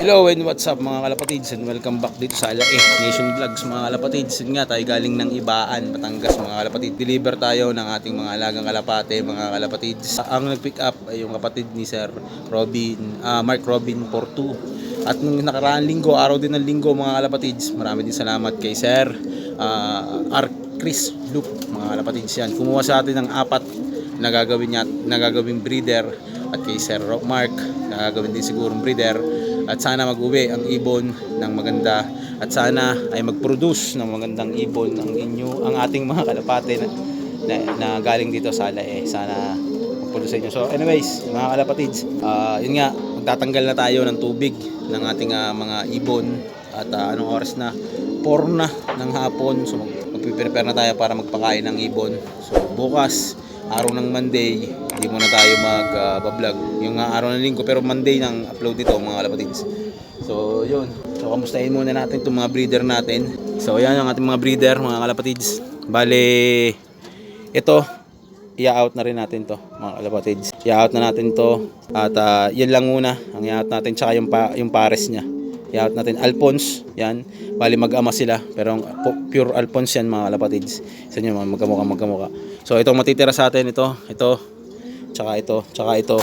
Hello and what's up mga kalapatids and welcome back dito sa Alae Nation Vlogs mga kalapatids. Yun nga tayo galing ng Ibaan, Batangas mga kalapatids. Deliver tayo ng ating mga alagang kalapate mga kalapatids. Ang nag-pick up ay yung kapatid ni Sir Robin, ah, Mark Robin Portu. At nung nakaraang linggo, araw din ng linggo mga kalapatids, marami din salamat kay Sir ah, R. Chris Luke mga kalapatids yan. Kumuha sa atin ng apat na gagawin niya, na gagawing breeder at kay Sir Rock Mark na gagawin din sigurong breeder at sana mag-uwi ang ibon ng maganda. At sana ay mag-produce ng magandang ibon ang inyo ang ating mga kalapate na, na, na galing dito sa Alae sana mag-produce inyo. So anyways mga kalapatids ah, yun nga magtatanggal na tayo ng tubig ng ating ah, mga ibon. At ah, anong oras na? 4 na ng hapon. So mag- magpiprepare na tayo para magpakain ng ibon. So bukas araw ng Monday, hindi muna tayo mag-vlog. yung nga araw ng linggo, pero Monday nang upload nito mga kalapatids. So, yun. So, kamustahin muna natin itong mga breeder natin. So, yan ang ating mga breeder, mga kalapatids. Bale, ito, i-out na rin natin to mga kalapatids. I-out na natin to at ah, yan lang muna ang i-out natin tsaka yung, pa, yung pares niya. I-out natin Alphonse, yan. Bali mag-ama sila pero pure Alphonse yan mga kalapatids. Sa inyo mga magkamukha magkamukha. So itong matitira sa atin ito, ito, tsaka ito, tsaka ito.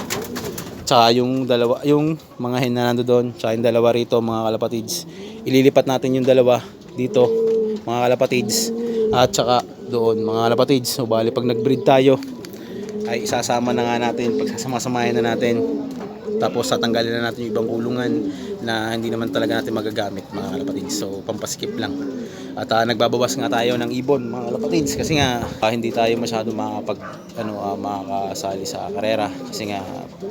Tsaka yung dalawa, yung mga hen na nando doon, tsaka yung dalawa rito mga kalapatids. Ililipat natin yung dalawa dito mga kalapatids at tsaka doon mga kalapatids. So bali pag nag-breed tayo ay isasama na nga natin, pagsasama-samahin na natin. Tapos tatanggalin na natin yung ibang kulungan na hindi naman talaga natin magagamit mga kalapatids. So pampaskip lang. At ah, nagbabawas nga tayo ng ibon mga kalapatids kasi nga ah, hindi tayo masyado makakapag ano ah, makakasali sa karera kasi nga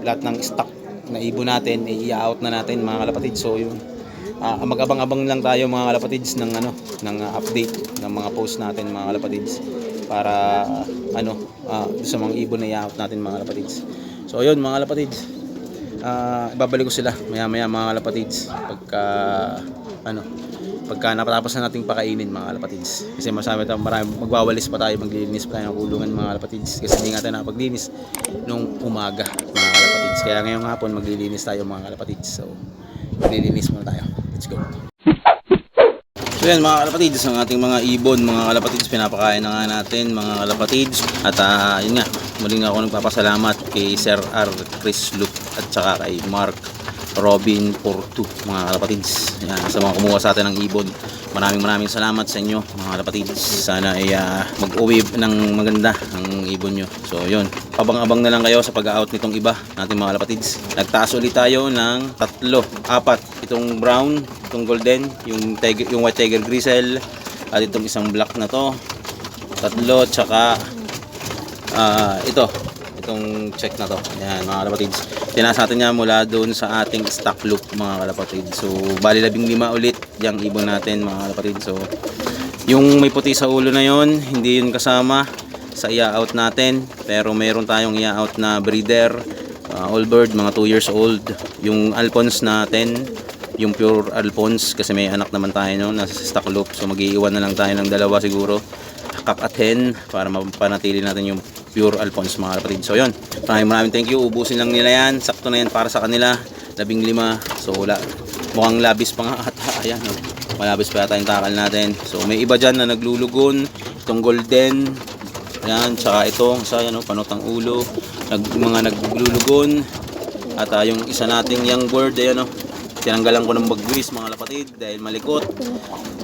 lahat ng stock na ibon natin ay i-out na natin mga kalapatids. So yung ah, mag-abang-abang lang tayo mga kalapatids ng ano ng ah, update ng mga post natin mga kalapatids para ah, ano ah, sa mga ibon na i-out natin mga kalapatids. So yun mga kalapatids. Ah, ibabalik ko sila maya-maya mga kalapatids. Pagka ano pagka napatapos na nating pakainin mga kalapatids. Kasi masabi tayo marami magwawalis pa tayo maglilinis pa tayo ng kulungan mga kalapatids. Kasi hindi nga tayo nakapaglinis nung umaga mga kalapatids. Kaya ngayong hapon maglilinis tayo mga kalapatids. So maglilinis muna tayo. Let's go So yan mga kalapatids, ang ating mga ibon, mga kalapatids, pinapakain na nga natin mga kalapatids. At ah, yun nga, muling ako nagpapasalamat kay Sir R. Chris Luke at saka kay Mark Robin Portu, mga kalapatids. Yan, sa mga kumuha sa atin ng ibon. Maraming maraming salamat sa inyo mga kalapatids. Sana ay ah, mag-uwi ng maganda ang ibon nyo. So yun, abang-abang na lang kayo sa pag-out nitong iba natin mga kalapatids. Nagtaas ulit tayo ng tatlo, apat. Itong brown, itong golden, yung, tiger, yung white tiger grizzle, at itong isang black na to. Tatlo, tsaka ah, ito, itong check na to. Yan mga kalapatids. Tinaas natin yan mula doon sa ating stock loop mga kalapatids. So, bali labing lima ulit yung ibon natin mga kalapatids. So, yung may puti sa ulo na yon hindi yun kasama sa ia-out natin. Pero meron tayong ia-out na breeder, uh, all bird, mga 2 years old. Yung Alphonse natin, yung pure Alphonse, kasi may anak naman tayo no, nasa stock loop. So mag-iiwan na lang tayo ng dalawa siguro. Kak at hen, para mapanatili natin yung pure Alphonse mga kapatid. So yun, maraming maraming thank you. Ubusin lang nila yan. Sakto na yan para sa kanila. Labing lima. So wala. Mukhang labis pa nga ata. Ayan. Oh. Malabis pa yata yung takal natin. So may iba dyan na naglulugon. Itong golden. Ayan. Tsaka ito. Isa yan. Oh, panotang ulo. Nag, mga naglulugon. At ah, yung isa nating young bird. Ayan. Oh. Tinanggalan ko ng bagwis mga kapatid dahil malikot.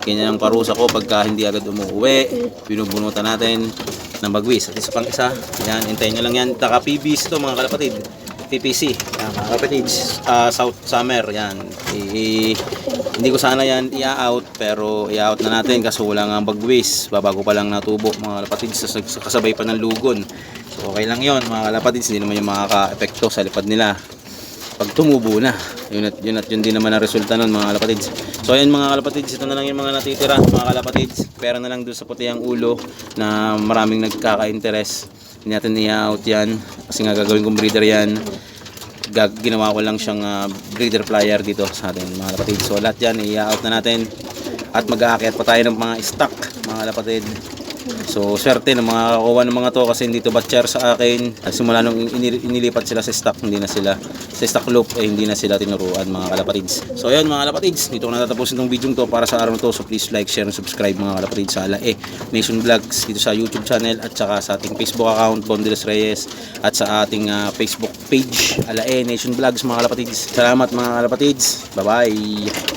Ganyan ang parusa ko pagka hindi agad umuwi. Binubunutan natin ng bagwis. At isa pang isa, yan, hintayin nyo lang yan. Taka PBs to mga kalapatid. PPC, yan, mga kalapatid. Ah, South Summer, yan. I- i- hindi ko sana yan i-out, pero i-out na natin kasi wala nga bagwis. Babago pa lang natubo mga kalapatid sa kasabay pa ng lugon. So okay lang yon mga kalapatid. Hindi naman yung makaka-epekto sa lipad nila pag tumubo na. Yun at yun, at yun din naman ang resulta nun mga kalapatids. So ayun mga kalapatids, ito na lang yung mga natitira mga kalapatids. Pera na lang doon sa puti ang ulo na maraming nagkaka-interest. Hindi natin i-out yan kasi nga gagawin kong breeder yan. Gag ginawa ko lang siyang ah, breeder flyer dito sa atin mga kalapatids. So lahat yan i-out na natin at mag-aakyat pa tayo ng mga stock mga kalapatid So, swerte ng mga kakuha ng mga to kasi hindi to batcher sa akin. Simula nung inil- inilipat sila sa stock, hindi na sila sa stock loop, eh hindi na sila tinuruan mga kalapatids. So, ayun mga kalapatids, dito ko natatapusin tong video to para sa araw na to. So, please like, share, and subscribe mga kalapatids sa Alae Nation Vlogs dito sa YouTube channel at saka sa ating Facebook account, Bondeles Reyes at sa ating ah, Facebook page, Alae Nation Vlogs mga kalapatids. Salamat mga kalapatids. Bye-bye!